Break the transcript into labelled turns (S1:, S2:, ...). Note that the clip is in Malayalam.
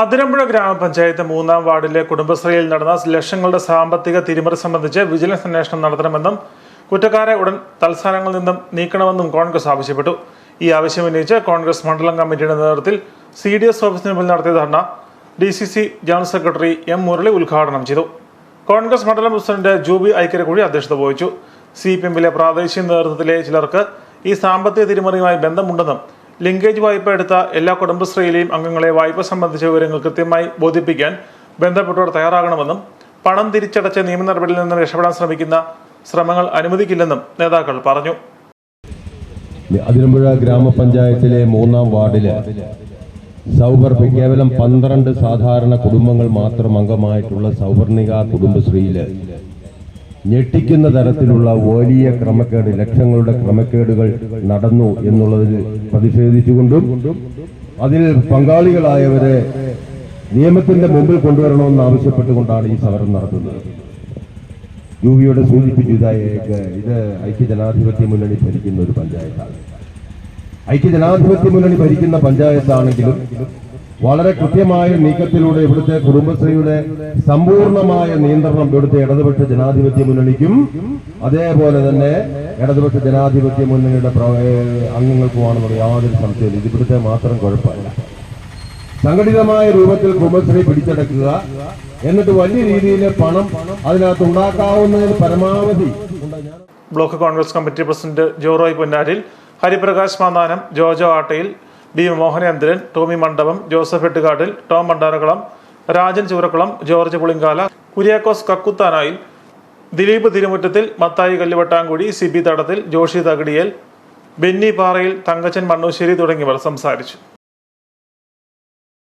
S1: അതിരമ്പുഴ ഗ്രാമപഞ്ചായത്ത് മൂന്നാം വാർഡിലെ കുടുംബശ്രീയിൽ നടന്ന ലക്ഷങ്ങളുടെ സാമ്പത്തിക തിരിമറി സംബന്ധിച്ച് വിജിലൻസ് അന്വേഷണം നടത്തണമെന്നും കുറ്റക്കാരെ ഉടൻ തൽസ്ഥാനങ്ങളിൽ നിന്നും നീക്കണമെന്നും കോൺഗ്രസ് ആവശ്യപ്പെട്ടു. ഈ ആവശ്യം ഉന്നയിച്ച് കോൺഗ്രസ് മണ്ഡലം കമ്മിറ്റിയുടെ നേതൃത്വത്തിൽ സി ഡി എസ് ഓഫീസിന് മുമ്പിൽ നടത്തിയ dharna D C C general secretary M Murali ഉദ്ഘാടനം ചെയ്തു. കോൺഗ്രസ് മണ്ഡലം പ്രസിഡന്റ് ജൂബി ഐക്കരക്കുഴി അധ്യക്ഷത വഹിച്ചു. സി പി എമ്മിലെ പ്രാദേശിക നേതൃത്വത്തിലെ ചിലർക്ക് ഈ സാമ്പത്തിക തിരിമറിയുമായി ബന്ധമുണ്ടെന്നും ലിങ്കേജ് വായ്പ എടുത്ത എല്ലാ കുടുംബശ്രീയിലെയും അംഗങ്ങളെ വായ്പ സംബന്ധിച്ച വിവരങ്ങൾ കൃത്യമായി ബോധിപ്പിക്കാൻ ബന്ധപ്പെട്ടവർ തയ്യാറാകണമെന്നും പണം തിരിച്ചടച്ച നിയമ നടപടിയിൽ നിന്ന് രക്ഷപ്പെടാൻ ശ്രമിക്കുന്ന ശ്രമങ്ങൾ അനുവദിക്കില്ലെന്നും നേതാക്കൾ പറഞ്ഞു.
S2: അതിരമ്പുഴ ഗ്രാമപഞ്ചായത്തിലെ മൂന്നാം വാർഡിൽ സൗവർഭ കേവലം പന്ത്രണ്ട് സാധാരണ കുടുംബങ്ങൾ മാത്രം അംഗമായിട്ടുള്ള സൗവർണിക കുടുംബശ്രീയിൽ ഞെട്ടിക്കുന്ന തരത്തിലുള്ള വലിയ ക്രമക്കേട് ലക്ഷങ്ങളുടെ ക്രമക്കേടുകൾ നടന്നു എന്നുള്ളതിൽ പ്രതിഷേധിച്ചുകൊണ്ടും അതിൽ പങ്കാളികളായവരെ നിയമത്തിന്റെ മുമ്പിൽ കൊണ്ടുവരണമെന്ന് ആവശ്യപ്പെട്ടുകൊണ്ടാണ് ഈ സമരം നടത്തുന്നത്. യു യുവിയോട് സൂചിപ്പിച്ചു ഇതായേക്ക് ഇത് ഐക്യ ജനാധിപത്യ മുന്നണി ഭരിക്കുന്ന ഒരു പഞ്ചായത്താണ്. ഐക്യ ജനാധിപത്യ മുന്നണി ഭരിക്കുന്ന പഞ്ചായത്താണെങ്കിലും വളരെ കൃത്യമായ നീക്കത്തിലൂടെ ഇവിടുത്തെ കുടുംബശ്രീയുടെ സമ്പൂർണമായ നിയന്ത്രണം ഇവിടുത്തെ ഇടതുപക്ഷ ജനാധിപത്യ മുന്നണിക്കും അതേപോലെ തന്നെ ഇടതുപക്ഷ ജനാധിപത്യ മുന്നണിയുടെ അംഗങ്ങൾക്കുമാണെന്നുള്ള യാതൊരു സംശയമില്ല ഇത് ഇവിടുത്തെ മാത്രം കുഴപ്പമില്ല. സംഘടിതമായ രൂപത്തിൽ കുടുംബശ്രീ പിടിച്ചെടുക്കുക എന്നിട്ട് വലിയ രീതിയിൽ പണം അതിനകത്ത് ഉണ്ടാക്കാവുന്നതിന് പരമാവധി
S1: block Congress committee president Joroy Ponnaril Hariprakash Mannanam Jojo Attayil B Mohanendran Tomy Mandapam Joseph Ettukattil Tom Mandarakulam Rajan Choorakulam George Pulinkala Kuriakose Kakkuthanayil Dileep Thirumuttathil Mathai Kalluvattankuzhi Sibi Thadathil Joshy Thakadiyel Benny പാറയിൽ തങ്കച്ചൻ മണ്ണൂശ്ശേരി തുടങ്ങിയവർ സംസാരിച്ചു.